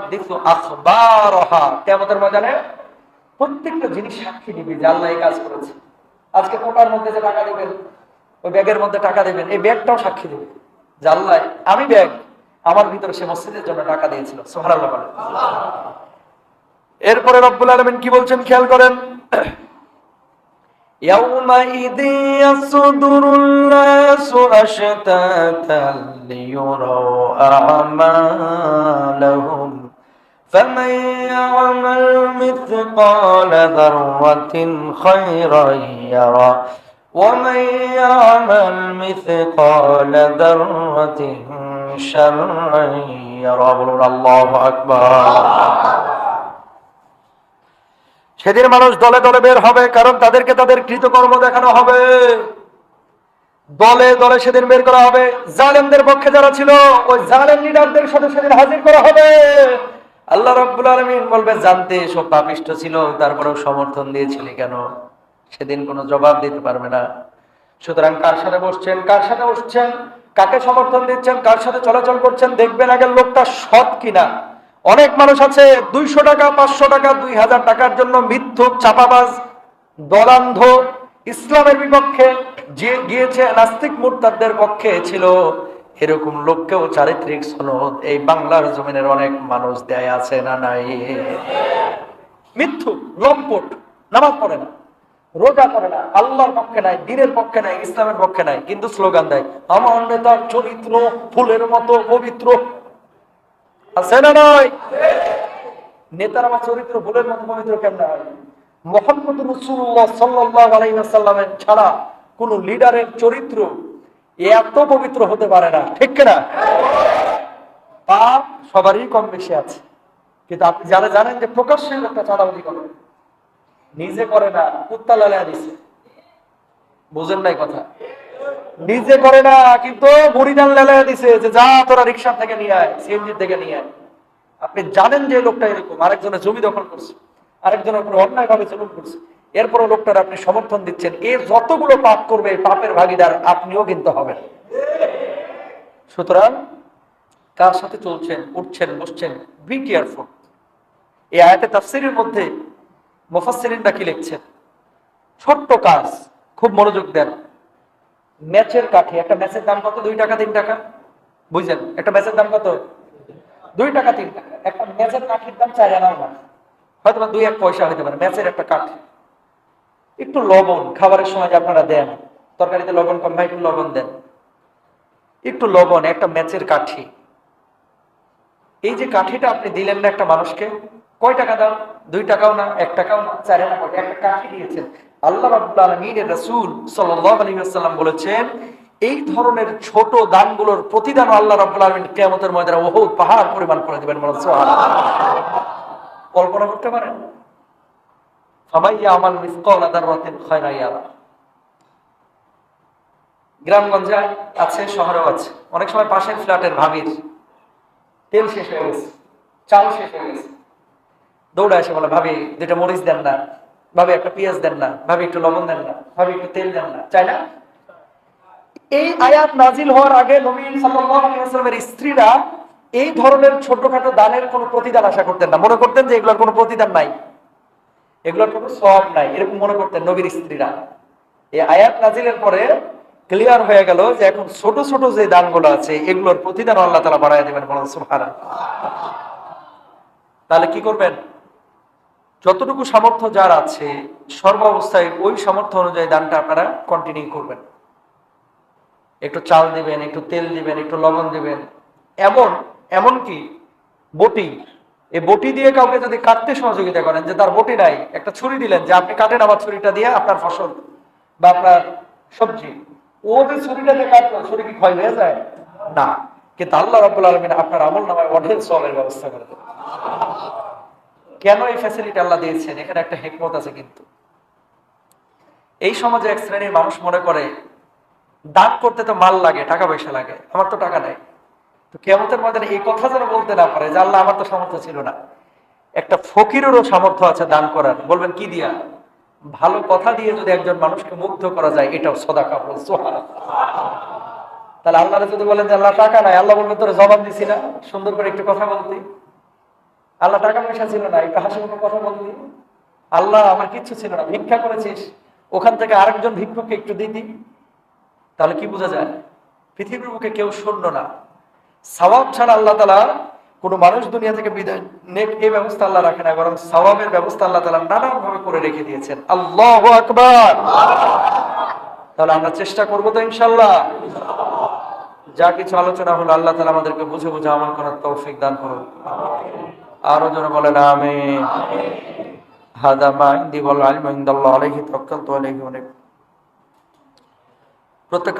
দেখছো আখবারহা কিয়ামতের ময়দানে প্রত্যেকটা জিনিস সাক্ষী দিবে যে আল্লাহ এই কাজ করেছে আজকে কোটার মধ্যে যে টাকা দেবেন ওই ব্যাগের মধ্যে টাকা দেবেন এই ব্যাগটাও সাক্ষী দেবে যে আল্লাহ আমি ব্যাগ আমার ভিতরে সে মসজিদের জন্য টাকা দিয়েছিল সুবহানাল্লাহ বলেন এরপরে রব্বুল আলামিন কি বলছেন খেয়াল করেন يومئذ يصدر الناس أشتاتا ليروا أعمالهم فمن يعمل مثقال ذرة خيرا يرى ومن يعمل مثقال ذرة شرا يرى بلون الله أكبر সেদিন মানুষ দলে দলে বের হবে কারণ তাদেরকে তাদের কৃতকর্ম দেখানো হবে দলে দলে সেদিন বের করা হবে জালেমদের পক্ষে যারা ছিল ওই জালেম লিডারদের সাথে সেদিন হাজির করা হবে আল্লাহ রাব্বুল আলামিন বলবে, জানতে সব পাপিষ্ট ছিল, তারপরেও সমর্থন দিয়েছিলি কেন? সেদিন কোনো জবাব দিতে পারবে না। সুতরাং কার সাথে বসছেন, কার সাথে বসছেন কাকে সমর্থন দিচ্ছেন, কার সাথে চলাচল করছেন, দেখবেন আগের লোকটা সৎ কিনা। অনেক মানুষ আছে, দুইশো টাকা, পাঁচশো টাকা, দুই হাজার টাকার জন্য মিথ্যুক, চাপাবাজ, দলান্ধ, ইসলামের বিপক্ষে যে গিয়েছে, নাস্তিক মুরতাদদের পক্ষে ছিল। এরকম লোককেও চারিত্রিক সনদ এই বাংলার জমিনের অনেক মানুষ দেয়, আছে না নাই? মিথ্যু লম্পট, নামাজ পড়ে না, রোজা করে না, আল্লাহর পক্ষে নাই, দিনের পক্ষে নাই, ইসলামের পক্ষে নাই, কিন্তু স্লোগান দেয়, আমার নেতার চরিত্র ফুলের মতো পবিত্র। আছে না নয় নেতার আমার চরিত্র ফুলের মতো পবিত্র কেমন হয়? মোহাম্মদ রসুল্লাহ সাল্লাহ আলাইসাল্লামের ছাড়া কোন লিডারের চরিত্র এত পবিত্র হতে পারে না। ঠিক না পাপ সবারই কম বেশি আছে। কিন্তু আপনি যারা জানেন যে করে, নিজে করে না দিছে। বুঝেন নাই কথা? নিজে করে না, কিন্তু মুড়িদান লেলায়া দিছে যে যা তোরা রিক্সা থেকে নিয়ে আয়, সিএনজি থেকে নিয়ে আয়। আপনি জানেন যে লোকটা এরকম, আরেকজনের জমি দখল করছে, আরেকজনের উপর অন্যায় ভাবে চলন করছে। এরপরও লোকটার আপনি সমর্থন দিচ্ছেন। এ যতগুলো পাপ করবে পাপের ভাগিদার আপনিও কিন্তু হবেন। সুতরাং কার সাথে চলছেন, উঠছেন, বসছেন বি কেয়ারফুল এই আয়াতে তাফসিরের মধ্যে মুফাসসিরিনরা কি লিখছেন? ছোট্ট কাজ, খুব মনোযোগ দেন। ম্যাচের কাঠি, একটা ম্যাচের দাম কত? দুই টাকা, তিন টাকা? বুঝলেন একটা ম্যাচের দাম কত? দুই টাকা, তিন টাকা। একটা ম্যাচের কাঠির দাম চার আনাও না। হয়তো দুই এক পয়সা হতে পারে, ম্যাচের একটা কাঠি। একটু লবণ, খাবারের সময় যে আপনারা দেন, তরকারিতে লবণ কম, ভাই একটু লবণ দেন। একটু লবণ, একটা ম্যাচের কাঠি। এই যে কাঠিটা আপনি দিলেন না একটা মানুষকে, কয় টাকা দাও? দুই টাকাও না, এক টাকাও না, চার একটা কাঠি দিয়েছেন। আল্লাহ আলামিনের রাসূল আলাইহি বলেছেন, এই ধরনের ছোট দানগুলোর প্রতিদান আল্লাহ রাব্বুল আলামিন কিয়ামতের ময়দানে ওহুদ পাহাড় পরিমাণ করে দিবেন কল্পনা করতে পারেন? ইয়ারা। গ্রামগঞ্জে আছে, শহরেও আছে। অনেক সময় পাশের ফ্ল্যাটের ভাবির তেল শেষ হয়ে গেছে, চাল শেষ হয়ে গেছে। আসে বলে, ভাবি মরিচ দেন না। ভাবি, একটা পেঁয়াজ দেন না। ভাবি, একটু লবণ দেন না। ভাবি, একটু তেল দেন না। চাই না? এই আয়াত নাজিল হওয়ার আগে নবী সাল্লাল্লাহু আলাইহি ওয়াসাল্লামের স্ত্রীরা এই ধরনের ছোটখাটো দানের কোনো প্রতিদান আশা করতেন না। মনে করতেন যে এগুলোর কোনো প্রতিদান নাই। এগুলোর কোনো সব নাই। এরকম মনে করতেন নবীর স্ত্রীরা। এই আয়াত নাজিলের পরে ক্লিয়ার হয়ে গেল যে এখন ছোট ছোট যে দানগুলো আছে, এগুলোর প্রতিদান আল্লাহ তালা বাড়াই দেবেন বলেন, সুবহানাল্লাহ। তাহলে কি করবেন? যতটুকু সামর্থ্য যার আছে, সর্ব অবস্থায় ওই সামর্থ্য অনুযায়ী দানটা আপনারা কন্টিনিউ করবেন। একটু চাল দিবেন, একটু তেল দিবেন, একটু লবণ দিবেন। এমন এমন কি বটি এই বটি দিয়ে কাউকে যদি কাটতে সহযোগিতা করেন যে তার বটি নাই, একটা ছুরি দিলেন যে আপনি কাটেন আমার ছুরিটা দিয়ে আপনার ফসল বা আপনার সবজি। ও যে ছুরিটা দিয়ে কাটলো, ছুরি কি ক্ষয় হয়ে যায়? না। কিন্তু আল্লাহ আলামিন আপনার আমল নামায় অঢেল সবের ব্যবস্থা করে কেন এই ফ্যাসিলিটি আল্লাহ দিয়েছেন? এখানে একটা হেকমত আছে কিন্তু। এই সমাজে এক শ্রেণির মানুষ মনে করে, দান করতে তো মাল লাগে, টাকা পয়সা লাগে। আমার তো টাকা নাই। তো কেমতের ময়দানে এই কথা যেন বলতে না পারে যে আল্লাহ আমার তো সামর্থ্য ছিল না। একটা ফকিরেরও সামর্থ্য আছে দান করার। বলবেন, কি দিয়া? ভালো কথা দিয়ে যদি একজন মানুষকে মুগ্ধ করা যায়, এটাও সদা সুবহানাল্লাহ। তাহলে আল্লাহ যদি বলেন যে, আল্লাহ, টাকা নাই। আল্লাহ বলবেন, তোর জবাব দিছি না। সুন্দর করে একটু কথা বলতি আল্লাহ, টাকা পয়সা ছিল না। একটু হাসি মুখে কথা বললি আল্লাহ, আমার কিচ্ছু ছিল না। ভিক্ষা করেছিস। ওখান থেকে আরেকজন ভিক্ষুককে একটু দিতি। তাহলে কি বোঝা যায়? পৃথিবীর বুকে কেউ শূন্য না। সওয়াব ছাড়া আল্লাহ তালা কোনো মানুষ দুনিয়া থেকে বিদায় নেক এই ব্যবস্থা আল্লাহ রাখে না, বরং সওয়াবের ব্যবস্থা আল্লাহ তালা নানান ভাবে করে রেখে দিয়েছেন। আল্লাহ আকবার! তাহলে আমরা চেষ্টা করব তো ইনশাল্লাহ যা কিছু আলোচনা হলো আল্লাহ তালা আমাদেরকে বুঝে বুঝে আমল করার তৌফিক দান করুন। আরও জন বলেন আমি হাদা মা ইন্দি বল আলম ইন্দাল্লাহ আলাইহি অনেক প্রত্যেক